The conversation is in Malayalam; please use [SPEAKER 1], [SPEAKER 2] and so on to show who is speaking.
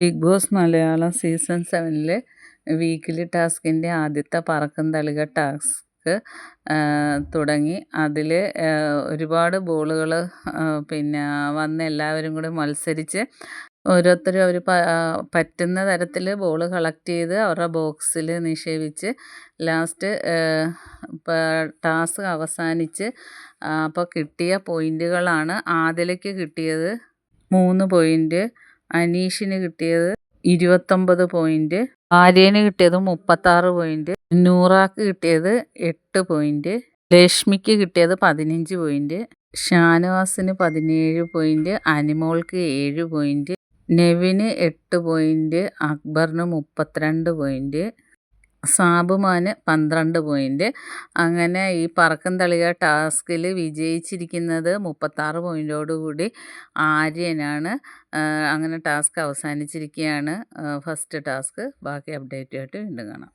[SPEAKER 1] ബിഗ് ബോസ് മലയാളം സീസൺ സെവനിലെ വീക്കിലി ടാസ്കിന്റെ ആദ്യത്തെ പറക്കും തളിക ടാസ്ക് തുടങ്ങി. അതിൽ ഒരുപാട് ബോളുകൾ പിന്നെ വന്ന് എല്ലാവരും കൂടി മത്സരിച്ച് ഓരോരുത്തരും അവർ പറ്റുന്ന തരത്തിൽ ബോൾ കളക്ട് ചെയ്ത് അവരുടെ ബോക്സിൽ നിക്ഷേപിച്ച് ലാസ്റ്റ് ടാസ്ക് അവസാനിച്ച് അപ്പോൾ കിട്ടിയ പോയിന്റുകളാണ് ആദിലയ്ക്ക് കിട്ടിയത്. മൂന്ന് പോയിന്റ് അനീഷിന് കിട്ടിയത് ഇരുപത്തൊമ്പത് പോയിന്റ് ആര്യന് കിട്ടിയത് മുപ്പത്താറ് പോയിന്റ് നൂറാക്ക് കിട്ടിയത് എട്ട് പോയിന്റ് ലക്ഷ്മിക്ക് കിട്ടിയത് പതിനഞ്ച് പോയിന്റ് ഷാനവാസിന് പതിനേഴ് പോയിന്റ് അനിമോൾക്ക് ഏഴ് പോയിന്റ് നെവിന് എട്ട് പോയിന്റ് അക്ബറിന് മുപ്പത്തിരണ്ട് പോയിന്റ് സാബുമാന് പന്ത്രണ്ട് പോയിന്റ് അങ്ങനെ ഈ പറക്കം തളിക ടാസ്കിൽ വിജയിച്ചിരിക്കുന്നത് മുപ്പത്താറ് പോയിന്റോടുകൂടി ആര്യനാണ്. അങ്ങനെ ടാസ്ക് അവസാനിച്ചിരിക്കുകയാണ്. First task. ബാക്കി അപ്ഡേറ്റുമായിട്ട് വീണ്ടും കാണാം.